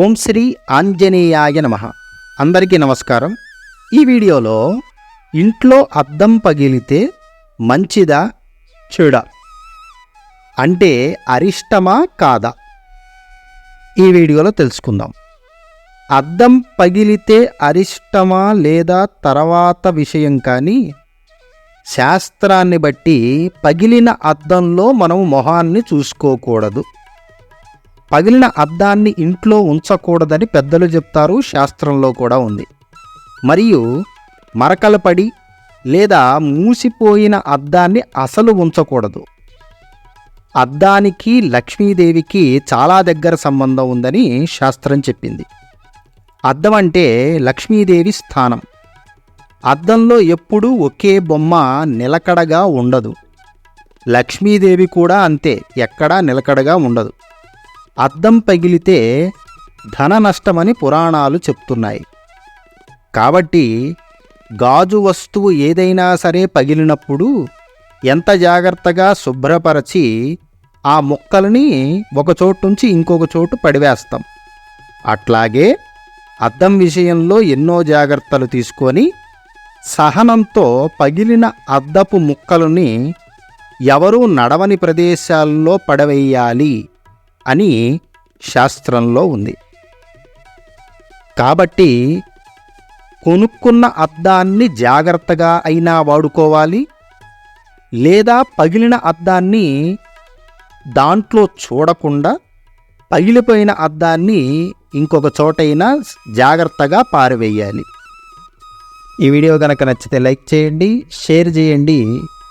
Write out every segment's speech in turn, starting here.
ఓం శ్రీ ఆంజనేయాయ నమ. అందరికీ నమస్కారం. ఈ వీడియోలో ఇంట్లో అద్దం పగిలితే మంచిదా చెడా? అంటే అరిష్టమా కాదా? ఈ వీడియోలో తెలుసుకుందాం. అద్దం పగిలితే అరిష్టమా లేదా తర్వాత విషయం కానీ శాస్త్రాన్ని బట్టి పగిలిన అద్దంలో మనం మొహాన్ని చూసుకోకూడదు. పగిలిన అద్దాన్ని ఇంట్లో ఉంచకూడదని పెద్దలు చెప్తారు శాస్త్రంలో కూడా ఉంది. మరియు మరకలు పడి లేదా మూసిపోయిన అద్దాన్ని అసలు ఉంచకూడదు. అద్దానికి లక్ష్మీదేవికి చాలా దగ్గర సంబంధం ఉందని శాస్త్రం చెప్పింది. అద్దం అంటే లక్ష్మీదేవి స్థానం. అద్దంలో ఎప్పుడూ ఒకే బొమ్మ నిలకడగా ఉండదు. లక్ష్మీదేవి కూడా అంతే ఎక్కడా నిలకడగా ఉండదు. అద్దం పగిలితే ధన నష్టమని పురాణాలు చెప్తున్నాయి. కాబట్టి గాజు వస్తువు ఏదైనా సరే పగిలినప్పుడు ఎంత జాగ్రత్తగా శుభ్రపరచి ఆ ముక్కలని ఒక నుంచి ఇంకొక చోటు పడివేస్తాం. అట్లాగే అద్దం విషయంలో ఎన్నో జాగ్రత్తలు తీసుకొని సహనంతో పగిలిన అద్దపు ముక్కలని ఎవరూ నడవని ప్రదేశాల్లో పడవేయాలి. అని శాస్త్రంలో ఉంది. కాబట్టి కొనుక్కున్న అద్దాన్ని జాగ్రత్తగా అయినా వాడుకోవాలి లేదా పగిలిన అద్దాన్ని దాంట్లో చూడకుండా పగిలిపోయిన అద్దాన్ని ఇంకొక చోటైనా జాగ్రత్తగా పారవేయాలి. ఈ వీడియో కనుక నచ్చితే లైక్ చేయండి షేర్ చేయండి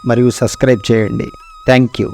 మరియు సబ్స్క్రైబ్ చేయండి. Thank you.